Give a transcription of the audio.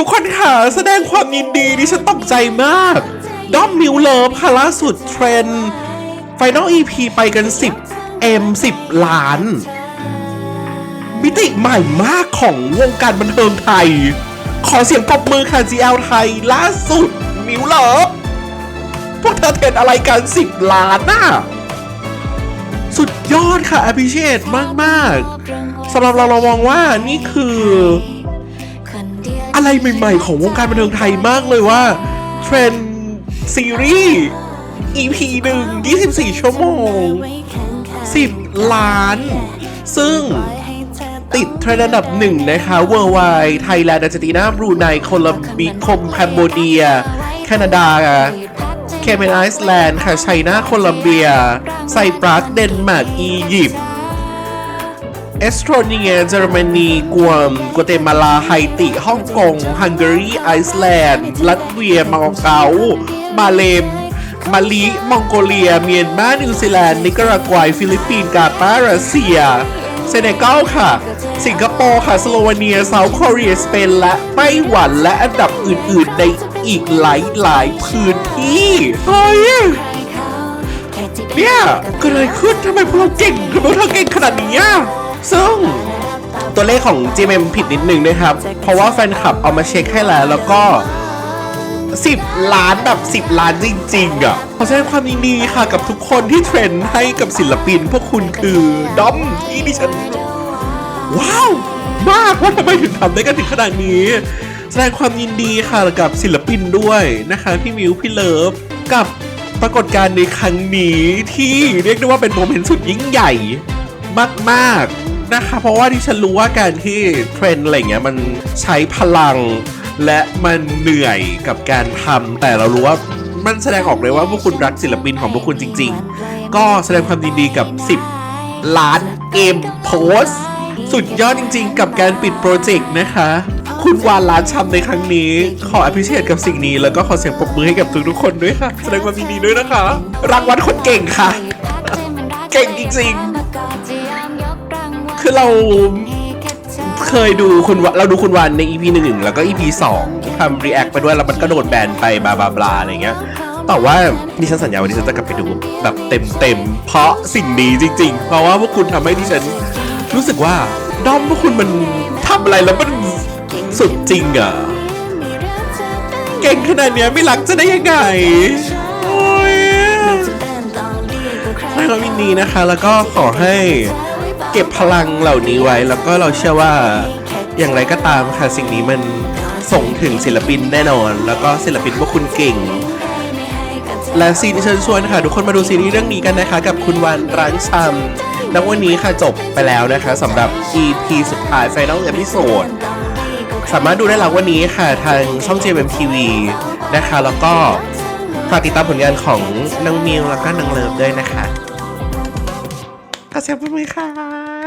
ทุกคนค่ะแสดงความยินดีดิฉันตกใจมากด้อมมิวเลิฟค่ะล่าสุดเทรนไฟนอล EP ไปกัน 10 M 10 ล้าน มิติใหม่มากของวงการบันเทิงไทย ขอเสียงปรบมือค่ะ GL ไทยล่าสุดมิวเลิฟพวกเธอเทรนอะไรกัน 10 ล้านน่ะ สุดยอดค่ะ appreciate มาก ๆสำหรับเราเรามองว่านี่คือ อะไรใหม่ๆ ของวงการบันเทิงไทยมากเลยว่าเทรนด์ซีรีส์ EP หนึ่ง24 ชั่วโมง 10 ล้าน ซึ่งติดเทรนด์อันดับหนึ่งนะคะ Worldwide ไทยแลนด์อาร์เจนตินาบรูไนโคลัมบีคมแคมโบเดีย แคนาดาเคเมนไอซ์แลนด์ค่ะไชน่าโคลัมเบีย ไซปรัส เดนมาร์ก อียิปต์ เอสโตรเนียเยอรมนีกวมกัวเตมาลาไฮติฮ่องกงฮังการีไอซ์แลนด์ลัตเวียมาเก๊ามาเลมมาลีมองโกเลีย เมียนมา นิวซีแลนด์ นิการากวายฟิลิปปินส์ กาตาร์รัสเซีย เซเนกัลค่ะ สิงคโปร์ค่ะ สโลวาเนียเซาท์โคเรียสเปน และไต้หวัน และอันดับอื่น ๆ ในอีกหลายหลายๆพื้นที่ เฮ้ย เนี่ยเกิดอะไรขึ้นทำไมพวกเราเก่งทำไมพวกเธอเก่งขนาดนี้อะ ซึ่งตัวเลขของ GMM ผิดนิดนึงนะครับ เพราะว่าแฟนคลับเอามาเช็คให้แล้ว แล้วก็ 10 ล้านแบบ 10 ล้านจริง ๆอะขอแสดงความยินดีค่ะกับทุกคนที่เทรนให้กับศิลปิน พวกคุณคือดอมที่ดิฉัน ว้าว มากว่าทำไมถึงทำได้กันถึงขนาดนี้ แสดงความยินดีค่ะกับศิลปินด้วยนะคะ พี่มิวพี่เลิฟกับปรากฏการณ์ในครั้งนี้ที่เรียกได้ว่าเป็นโมเมนต์สุดยิ่งใหญ่ มากๆนะคะ เพราะว่าที่ฉันรู้ว่าการที่เทรนอะไรเงี้ยมันใช้พลัง และมันเหนื่อยกับการทำแต่เรารู้ว่ามันแสดงออกเลยว่าพวกคุณรักศิลปินของพวกคุณจริง ๆ ก็แสดงความยินดีกับ 10 ล้านเกมโพสสุดยอดจริง ๆ กับการปิดโปรเจกต์นะคะ คุณวานล้านชำในครั้งนี้ ขออภิเชษกับสิ่งนี้ แล้วก็ขอเสียงปรบมือให้กับทุกๆคนด้วยค่ะ แสดงความยินดีด้วยนะคะรางวัลคนเก่งค่ะ เก่งจริงๆ คือเราเคยดูคุณวาเราดูคุณวานใน EP หนึ่งแล้วก็ EP สองทำรีแอคไปด้วยแล้วมันก็โดนแบนไปบลาบลาบลาอะไรเงี้ยแต่ว่าดิฉันสัญญาว่าดิฉันจะกลับไปดูแบบเต็มๆเพราะสิ่งนี้จริง ๆ เพราะว่าพวกคุณทำให้ดิฉันรู้สึกว่าด้อมพวกคุณมันทำอะไรแล้วมันสุดจริงอะเก่งขนาดเนี้ยไม่รักจะได้ยังไงโอ้ยให้ความยินดีนะคะแล้วก็ขอให้ เก็บพลังเหล่านี้ไว้ แล้วก็เราเชื่อว่าอย่างไรก็ตามค่ะสิ่งนี้มันส่งถึงศิลปินแน่นอน แล้วก็ศิลปินพวกคุณเก่ง และซีนเชิญชวนค่ะทุกคนมาดูซีรีส์เรื่องนี้กันนะคะ กับคุณวันร้านชำแล้ววันนี้ค่ะจบไปแล้วนะคะสำหรับ EP สุดท้าย Final Episode สามารถดูได้หลังวันนี้ค่ะทางช่อง JMTV นะคะ แล้วก็ฝากติดตามผลงานของนางมิวแล้วก็นางเลิฟด้วยนะคะ ขอเสียงปรบมือค่ะ